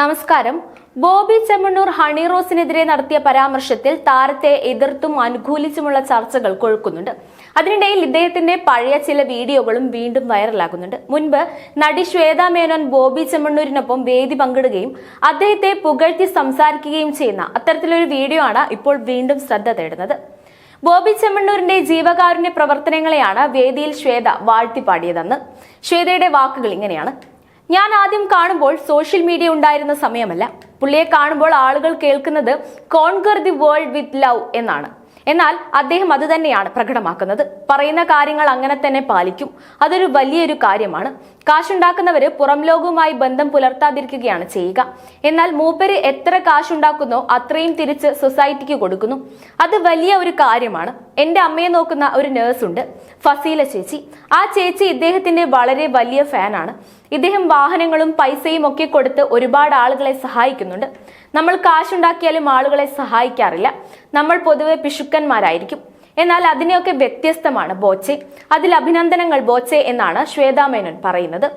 നമസ്കാരം. ബോബി ചെമ്മണ്ണൂർ ഹണി റോസിനെതിരെ നടത്തിയ പരാമർശത്തിൽ താരത്തെ എതിർത്തും അനുകൂലിച്ചുമുള്ള ചർച്ചകൾ കൊഴുക്കുന്നുണ്ട്. അതിനിടയിൽ ഇദ്ദേഹത്തിന്റെ പഴയ ചില വീഡിയോകളും വീണ്ടും വൈറലാകുന്നുണ്ട്. മുൻപ് നടി ശ്വേതാ മേനോൻ ബോബി ചെമ്മണ്ണൂരിനൊപ്പം വേദി പങ്കിടുകയും അദ്ദേഹത്തെ പുകഴ്ത്തി സംസാരിക്കുകയും ചെയ്യുന്ന അത്തരത്തിലൊരു വീഡിയോ ആണ് ഇപ്പോൾ വീണ്ടും ശ്രദ്ധ തേടുന്നത്. ബോബി ചെമ്മണ്ണൂരിന്റെ ജീവകാരുണ്യ പ്രവർത്തനങ്ങളെയാണ് വേദിയിൽ ശ്വേത വാഴ്ത്തിപ്പാടിയതെന്ന്. ശ്വേതയുടെ വാക്കുകൾ ഇങ്ങനെയാണ്. ഞാൻ ആദ്യം കാണുമ്പോൾ സോഷ്യൽ മീഡിയ ഉണ്ടായിരുന്ന സമയമല്ല. പുള്ളിയെ കാണുമ്പോൾ ആളുകൾ കേൾക്കുന്നത് conquer the world with love എന്നാണ്. എന്നാൽ അദ്ദേഹം അത് തന്നെയാണ് പ്രകടമാക്കുന്നത്. പറയുന്ന കാര്യങ്ങൾ അങ്ങനെ തന്നെ പാലിക്കും. അതൊരു വലിയൊരു കാര്യമാണ്. കാശുണ്ടാക്കുന്നവര് പുറം ലോകവുമായി ബന്ധം പുലർത്താതിരിക്കുകയാണ് ചെയ്യുക. എന്നാൽ മൂപ്പര് എത്ര കാശുണ്ടാക്കുന്നോ അത്രയും തിരിച്ച് സൊസൈറ്റിക്ക് കൊടുക്കുന്നു. അത് വലിയ ഒരു കാര്യമാണ്. എന്റെ അമ്മയെ നോക്കുന്ന ഒരു നേഴ്സ് ഉണ്ട് ഫസീല ചേച്ചി. ആ ചേച്ചി ഇദ്ദേഹത്തിന്റെ വളരെ വലിയ ഫാനാണ്. ഇദ്ദേഹം വാഹനങ്ങളും പൈസയും ഒക്കെ കൊടുത്ത് ഒരുപാട് ആളുകളെ സഹായിക്കുന്നുണ്ട്. നമ്മൾ കാശുണ്ടാക്കിയാലും ആളുകളെ സഹായിക്കാറില്ല. നമ്മൾ പൊതുവെ പിശുക്കന്മാരായിരിക്കും. എന്നാൽ അതിനെയൊക്കെ വ്യത്യസ്തമാണ് ബോച്ചെ. അതിൽ അഭിനന്ദനങ്ങൾ ബോച്ചെ എന്നാണ് ശ്വേതാ മേനോൻ പറയുന്നത്.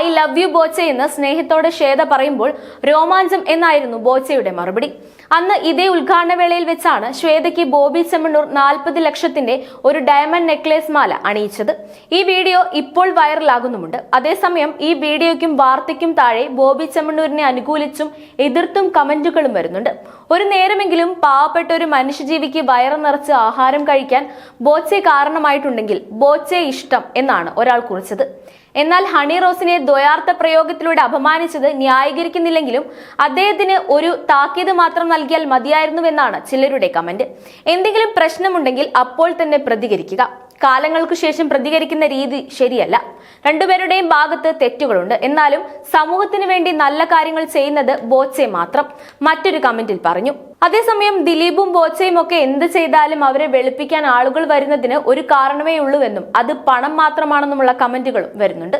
ഐ ലവ് യു ബോച്ച എന്ന് സ്നേഹത്തോടെ ശ്വേത പറയുമ്പോൾ രോമാഞ്ചം എന്നായിരുന്നു ബോച്ചയുടെ മറുപടി. അന്ന് ഇതേ ഉദ്ഘാടന വേളയിൽ വെച്ചാണ് ശ്വേതയ്ക്ക് ബോബി ചെമ്മണ്ണൂർ നാൽപ്പത് ലക്ഷത്തിന്റെ ഒരു ഡയമണ്ട് നെക്ലേസ് മാല അണിയിച്ചത്. ഈ വീഡിയോ ഇപ്പോൾ വൈറലാകുന്നുമുണ്ട്. അതേസമയം ഈ വീഡിയോയ്ക്കും വാർത്തയ്ക്കും താഴെ ബോബി ചെമ്മണ്ണൂരിനെ അനുകൂലിച്ചും എതിർത്തും കമന്റുകളും വരുന്നുണ്ട്. ഒരു നേരമെങ്കിലും പാവപ്പെട്ട ഒരു മനുഷ്യജീവിക്ക് വയറ് നിറച്ച് ആഹാരം കഴിക്കാൻ ബോച്ചെ കാരണമായിട്ടുണ്ടെങ്കിൽ ബോച്ചെ ഇഷ്ടം എന്നാണ് ഒരാൾ കുറിച്ചത്. എന്നാൽ ഹണി റോസിനെ ദ്വയാർത്ഥ പ്രയോഗത്തിലൂടെ അപമാനിച്ചത് ന്യായീകരിക്കുന്നില്ലെങ്കിലും അദ്ദേഹത്തിന് ഒരു താക്കീത് മാത്രം നൽകിയാൽ മതിയായിരുന്നുവെന്നാണ് ചിലരുടെ കമന്റ്. എന്തെങ്കിലും പ്രശ്നമുണ്ടെങ്കിൽ അപ്പോൾ തന്നെ പ്രതികരിക്കുക. കാലങ്ങൾക്കു ശേഷം പ്രതികരിക്കുന്ന രീതി ശരിയല്ല. രണ്ടുപേരുടെയും ഭാഗത്ത് തെറ്റുകളുണ്ട്. എന്നാലും സമൂഹത്തിന് വേണ്ടി നല്ല കാര്യങ്ങൾ ചെയ്യുന്നത് ബോച്ചെ മാത്രം. മറ്റൊരു കമന്റിൽ പറഞ്ഞു. അതേസമയം ദിലീപും ബോച്ചയും ഒക്കെ എന്ത് ചെയ്താലും അവരെ വെളുപ്പിക്കാൻ ആളുകൾ വരുന്നതിന് ഒരു കാരണമേ ഉള്ളൂവെന്നും അത് പണം മാത്രമാണെന്നുമുള്ള കമന്റുകളും വരുന്നുണ്ട്.